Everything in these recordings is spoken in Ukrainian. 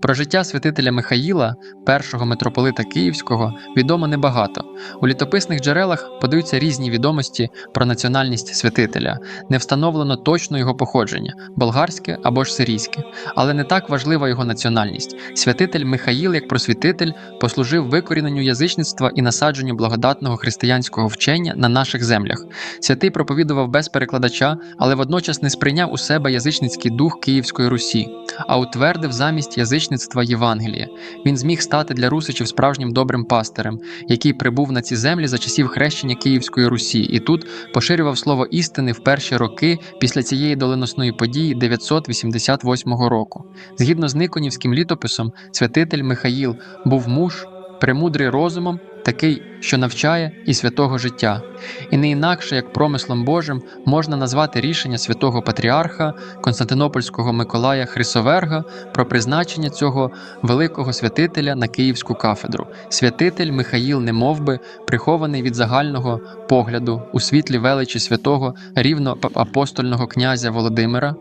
Про життя святителя Михаїла, першого митрополита Київського, відомо небагато. У літописних джерелах подаються різні відомості про національність святителя, не встановлено точно його походження болгарське або ж сирійське, але не так важлива його національність. Святитель Михаїл, як просвітитель, послужив викоріненню язичництва і насадженню благодатного християнського вчення на наших землях. Святий проповідував без перекладача, але водночас не сприйняв у себе язичницький дух Київської Русі, а утвердив замість язичництва Євангеліє. Він зміг стати для русичів справжнім добрим пастирем, який прибув на ці землі за часів хрещення Київської Русі, і тут поширював слово істини в перші роки після цієї доленосної події 988 року. Згідно з Никонівським літописом, святитель Михаїл був муж, премудрий розумом, такий, що навчає і святого життя. І не інакше, як промислом Божим, можна назвати рішення святого патріарха Константинопольського Миколая Хрисоверга про призначення цього великого святителя на Київську кафедру. Святитель Михаїл, немовби, прихований від загального погляду у світлі величі святого рівноапостольного князя Володимира.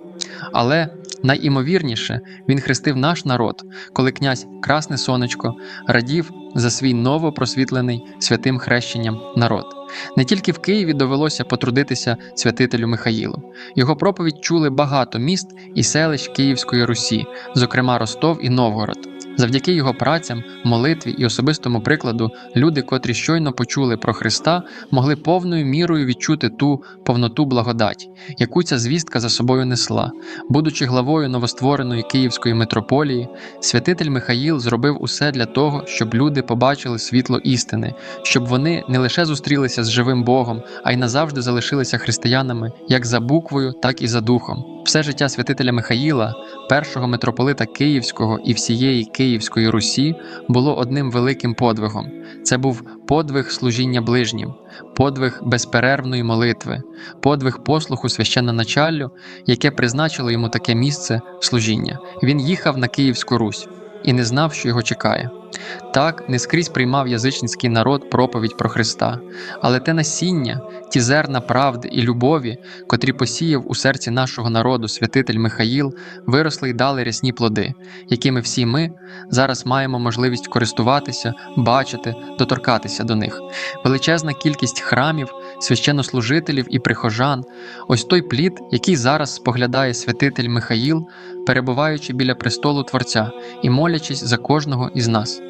Але найімовірніше він хрестив наш народ, коли князь Красне Сонечко радів за свій новопросвітлений святим хрещенням народ. Не тільки в Києві довелося потрудитися святителю Михаїлу. Його проповідь чули багато міст і селищ Київської Русі, зокрема Ростов і Новгород. Завдяки його працям, молитві і особистому прикладу, люди, котрі щойно почули про Христа, могли повною мірою відчути ту повноту благодаті, яку ця звістка за собою несла. Будучи главою новоствореної Київської митрополії, святитель Михаїл зробив усе для того, щоб люди побачили світло істини, щоб вони не лише зустрілися з живим Богом, а й назавжди залишилися християнами як за буквою, так і за духом. Все життя святителя Михаїла, першого митрополита Київського і всієї Київської Русі, було одним великим подвигом. Це був подвиг служіння ближнім, подвиг безперервної молитви, подвиг послуху священноначаллю, яке призначило йому таке місце служіння. Він їхав на Київську Русь і не знав, що його чекає. Так не скрізь приймав язичницький народ проповідь про Христа, але те насіння, ті зерна правди і любові, котрі посіяв у серці нашого народу святитель Михаїл, виросли й дали рясні плоди, якими всі ми зараз маємо можливість користуватися, бачити, доторкатися до них. Величезна кількість храмів, священнослужителів і прихожан ось той плід, який зараз споглядає святитель Михаїл, перебуваючи біля престолу Творця і молячись за кожного із нас.